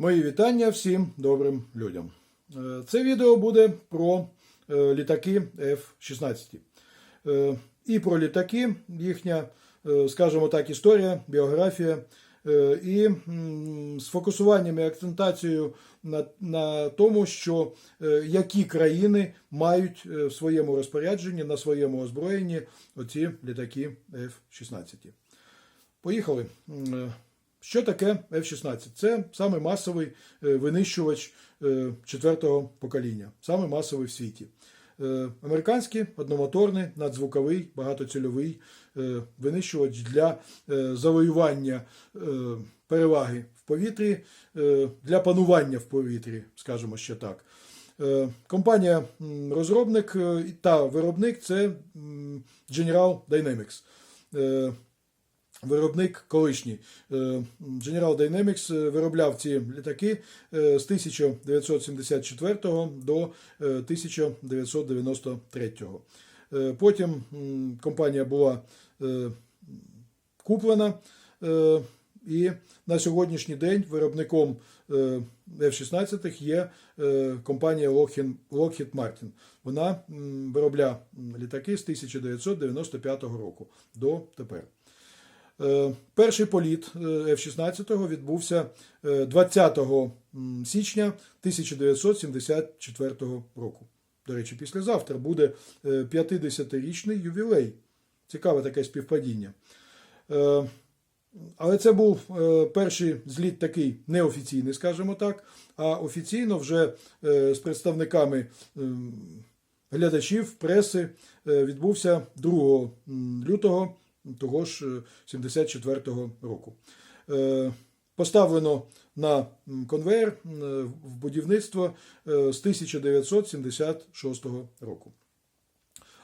Мої вітання всім добрим людям. Е, Це відео буде про е, літаки F-16. Е, І про літаки, їхня, скажімо так, історія, біографія, і з фокусуванням і акцентацією на, на тому, що які країни мають в своєму розпорядженні, на своєму озброєнні оці літаки F-16. Поїхали. Що таке F-16? Це саме масовий е, винищувач е, четвертого покоління, саме масовий в світі. Е, Американський одномоторний, надзвуковий, багатоцільовий винищувач для завоювання переваги в повітрі, для панування в повітрі, скажімо ще так. Компанія м, розробник е, та виробник це General Dynamics. Виробник колишній Е, General Dynamics е, виробляв ці літаки е, з 1974 до е, 1993. Е, Потім компанія була куплена, і на сьогоднішній день виробником е, F-16 є компанія Lockheed Martin. Вона виробляє літаки з 1995 року до тепер. Е, Перший політ е, F-16 відбувся е, 20 січня 1974 року. До речі, післязавтра буде е, 50-річний ювілей. Цікаве таке співпадіння. Е, Але це був е, перший зліт такий неофіційний, скажімо так, а офіційно вже е, з представниками глядачів, преси е, відбувся 2 лютого того ж е, 74-го року. Е, Поставлено на конвейер е, в будівництво е, з 1976 року.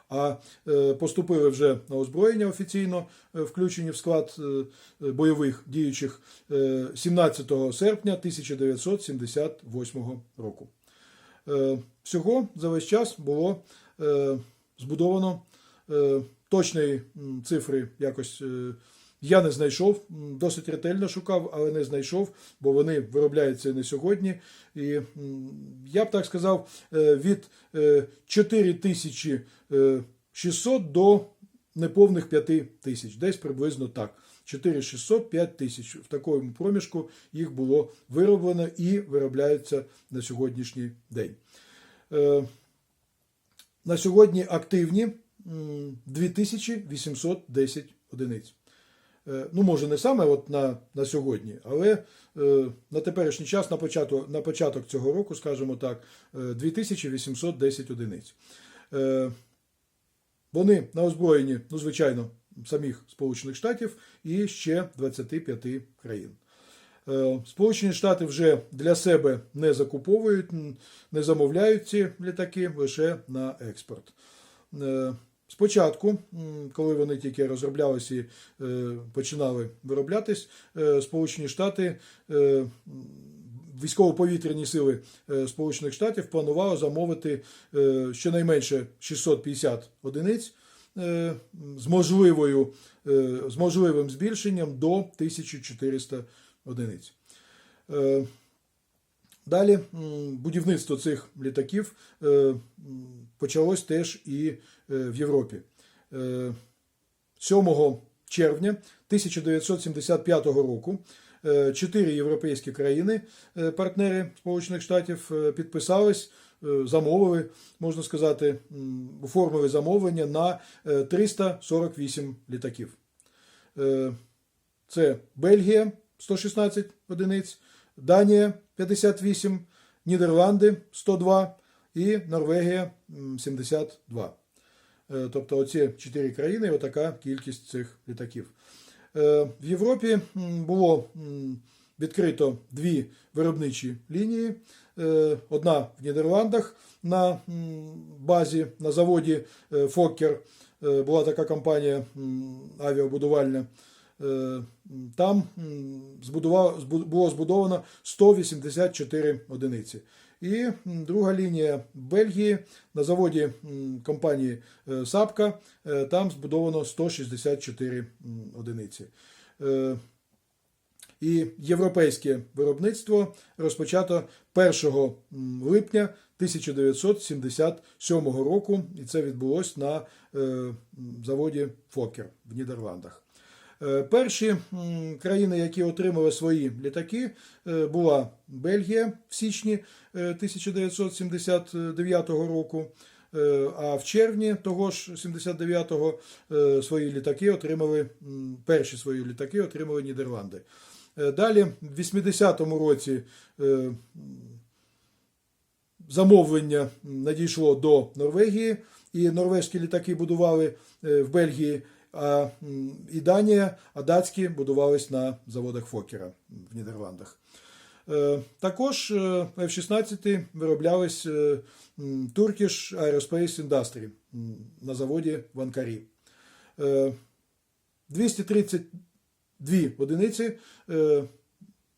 А е, поступили вже на озброєння офіційно, е, включені в склад е, е, бойових діючих е, 17 серпня 1978 року. Е, Всього за весь час було е, збудовано е, точної цифри якось е, я не знайшов, досить ретельно шукав, але не знайшов, бо вони виробляються не сьогодні. І я б так сказав, е, від е, 4600 до неповних 5 тисяч, десь приблизно так. 4600 5 тисяч. В такому проміжку їх було вироблено і виробляються на сьогоднішній день. Е, На сьогодні активні 2810 одиниць. Е, Ну, може, не саме от на, на сьогодні, але е, на теперішній час, на початок, на початок цього року, скажімо так, е, 2810 одиниць. Е, Вони на озброєнні, ну, звичайно, самих Сполучених Штатів і ще 25 країн. Е, Сполучені Штати вже для себе не закуповують, не замовляють ці літаки лише на експорт. Е, Спочатку, коли вони тільки розроблялися і е, починали вироблятись, е, Сполучені Штати, е, військово-повітряні сили Сполучених Штатів планували замовити щонайменше 650 одиниць з можливою, з можливим збільшенням до 1400 одиниць. Е, Далі будівництво цих літаків е, почалось теж і е, в Європі. Е, 7 червня 1975 року е, чотири європейські країни, е, партнери Сполучених Штатів, е, підписались, е, замовили, можна сказати, оформили замовлення на е, 348 літаків. Е, Це Бельгія 116 одиниць, Данія 58, Нідерланди 102 і Норвегія м, 72. Е, Тобто оці чотири країни, отака кількість цих літаків. Е, В Європі було відкрито дві виробничі лінії. Е, Одна в Нідерландах на базі, на заводі Фоккер. Е, Була така компанія авіабудувальна. Е, Там було збудовано 184 одиниці. І друга лінія Бельгії на заводі компанії е, Сапка. е, Там збудовано 164 одиниці. І європейське виробництво розпочато 1 липня 1977 року, і це відбулось на заводі Фокер в Нідерландах. Е, Перші країни, які отримали свої літаки, е, була Бельгія в січні е, 1979 року. Е, А в червні того ж 79-го е, свої літаки отримали перші свої літаки отримали Нідерланди. Далі, в 80-му році, замовлення надійшло до Норвегії, і норвезькі літаки будували в Бельгії, і Данія, а датські будувались на заводах Фокера в Нідерландах. Е, Також е, F-16 вироблялись е, Turkish Aerospace Industry на заводі в Анкарі. Е, 232 одиниці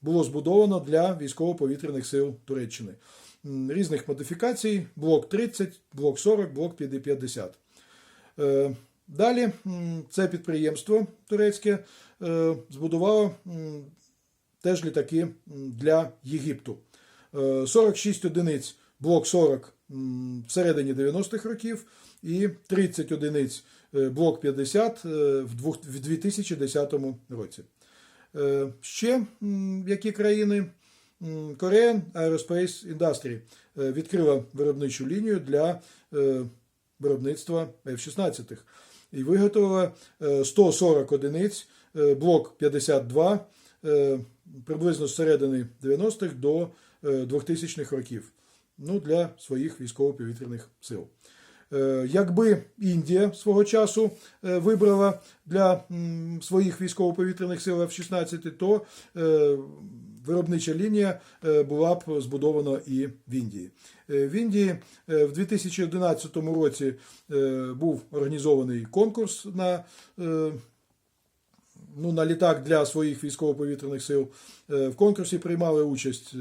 було збудовано для військово-повітряних сил Туреччини. Різних модифікацій: блок 30, блок 40, блок 50. Е, Далі це підприємство турецьке е, збудувало теж літаки для Єгипту. Е, 46 одиниць блок 40 м, всередині 90-х років і 30 одиниць е, блок 50 е, в 2010 році. Е, Ще які країни? Korean Aerospace Industry е, відкрила виробничу лінію для е, виробництва F-16 і виготовила е, 140 одиниць, е, блок 52 е, приблизно з середини 90-х до е, 2000-х років ну, для своїх військово-повітряних сил. Е, Якби Індія свого часу е, вибрала для своїх військово-повітряних сил F-16, то е, виробнича лінія е, була б збудована і в Індії. Е, В Індії е, в 2011 році був організований конкурс на ну, на літак для своїх військово-повітряних сил. В конкурсі приймали участь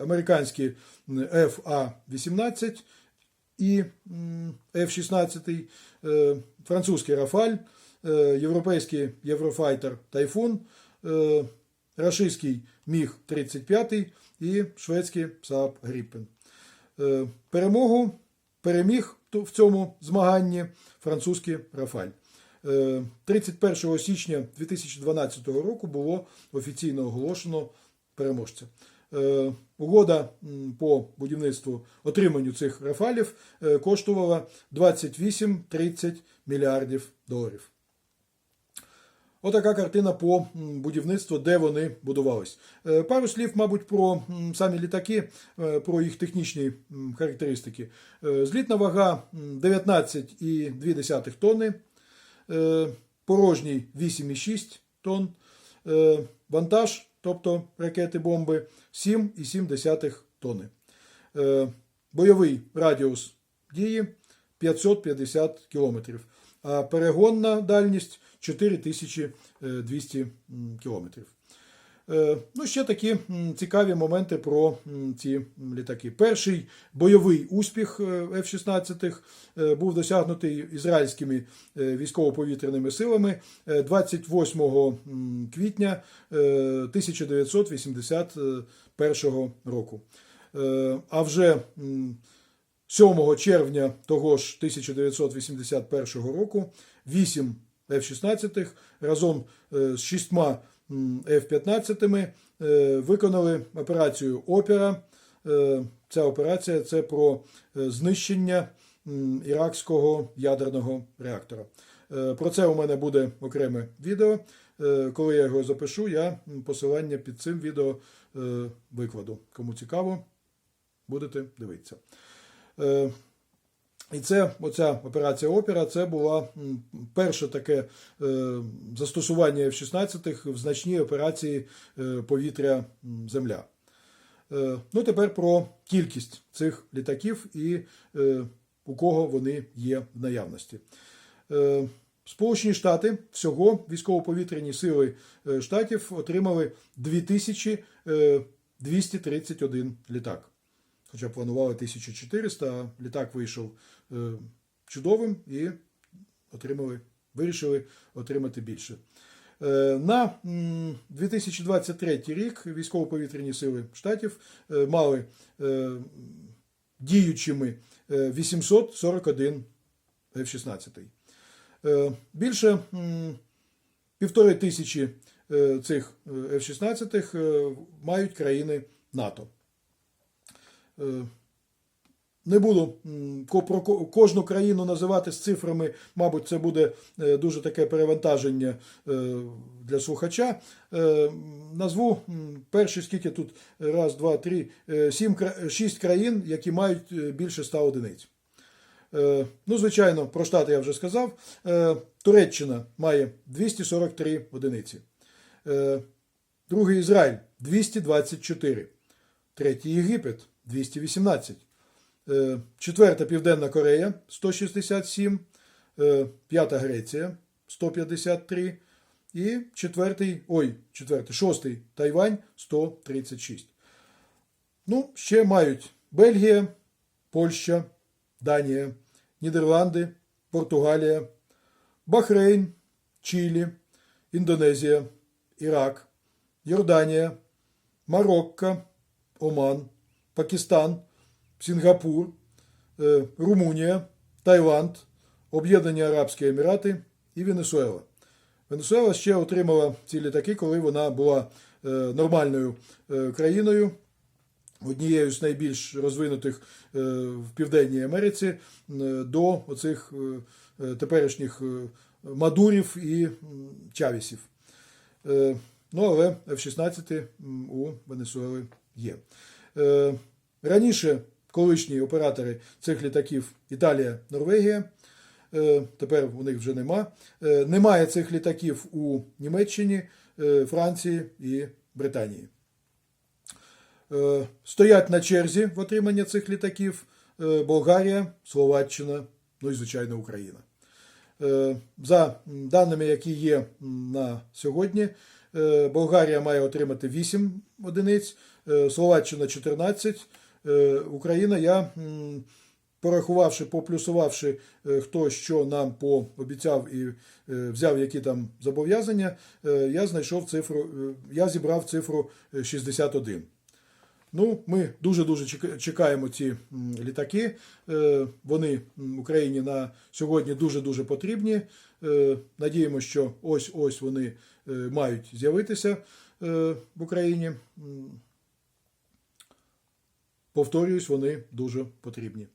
американські FA-18 і м, F-16, е, французький Рафаль, європейський Єврофайтер Тайфун, рашистський Міг 35 і шведський Saab Gripen. Е, Перемогу переміг в цьому змаганні французький Рафаль. Е, 31 січня 2012 року було офіційно оголошено переможця. Е, Угода по будівництву отриманню цих рафалів е, коштувала 28-30 мільярдів доларів. Отака картина по будівництву, де вони будувались. Е, Пару слів, мабуть, про самі літаки, е, про їх технічні характеристики. Е, Злітна вага 19,2 тонни, порожній 8,6 тонн, вантаж, тобто ракети бомби 7,7 тонни. Бойовий радіус дії 550 кілометрів, а перегонна дальність 4200 кілометрів. Е, Ну, ще такі цікаві моменти про ці літаки. Перший бойовий успіх е, F-16 е, був досягнутий ізраїльськими військово-повітряними силами е, 28 квітня е, 1981 року. А вже 7 червня того ж 1981 року 8 F-16 разом е, з шістьма м, F-15 е, виконали операцію Опера. Е, Ця операція це про знищення іракського ядерного реактора. Про це у мене буде окреме відео. Коли я його запишу, я посилання під цим відео викладу. Кому цікаво, будете дивитися. Е, І це оця операція Опера це була перше таке е, застосування F-16 в значній операції е, повітря Земля. Ну, тепер про кількість цих літаків і у кого вони є в наявності. Сполучені Штати всього військово-повітряні сили штатів отримали 2231 літак. Хоча планували 1400, а літак вийшов е, чудовим і отримали, вирішили отримати більше. Е, На 2023 рік військово-повітряні сили штатів е, мали діючими е, 841 F-16. Е, Більше півтори тисячі цих е, F-16 е, мають країни НАТО. Е, Не буду про кожну країну називати з цифрами, мабуть, це буде е, дуже таке перевантаження е, для слухача. Назву перші, скільки тут раз, два, три, сім, шість країн, які мають більше ста одиниць. Ну, звичайно, про штати я вже сказав. Туреччина має 243 одиниці. Другий Ізраїль 224. Третій Єгипет 218. Е, Четверта Південна Корея 167. Е, П'ята Греція 153. І четвертий, ой, четвертий, шостий Тайвань 136. Ну, ще мають Бельгія, Польща, Данія, Нідерланди, Португалія, Бахрейн, Чилі, Індонезія, Ірак, Йорданія, Марокко, Оман, Пакистан, Сінгапур, е, Румунія, Таїланд, Об'єднані Арабські Емірати і Венесуела. Венесуела ще отримала ці літаки, коли вона була е, нормальною е, країною, однією з найбільш розвинутих в Південній Америці до оцих теперішніх Мадурів і Чавісів. Ну, але F-16 у Венесуели є. Е, Раніше колишні оператори цих літаків Італія, Норвегія. Е, Тепер у них вже нема. Е, Немає цих літаків у Німеччині, Франції і Британії. Стоять на черзі в отримання цих літаків Болгарія, Словаччина, ну і, звичайно, Україна. За даними, які є на сьогодні, Болгарія має отримати 8 одиниць, е, Словаччина 14, е, Україна, я порахувавши, поплюсувавши, е, хто що нам пообіцяв і е, взяв які там зобов'язання, е, я знайшов цифру, е, я зібрав цифру е, 61. Ну, ми дуже-дуже чекаємо ці літаки. Е, Вони Україні на сьогодні дуже-дуже потрібні. Е, Надіємося, що ось-ось вони е, мають з'явитися в Україні. Повторююсь, вони дуже потрібні.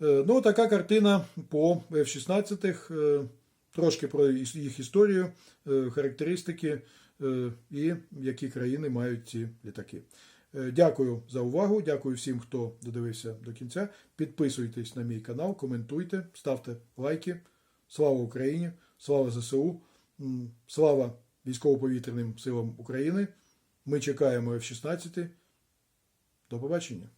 Ну, така картина по F-16. е, Трошки про їх історію, характеристики і які країни мають ці літаки. Е, Дякую за увагу. Дякую всім, хто додивився до кінця. Підписуйтесь на мій канал, коментуйте, ставте лайки. Слава Україні! Слава ЗСУ! Слава військово-повітряним силам України! Ми чекаємо F-16. До побачення!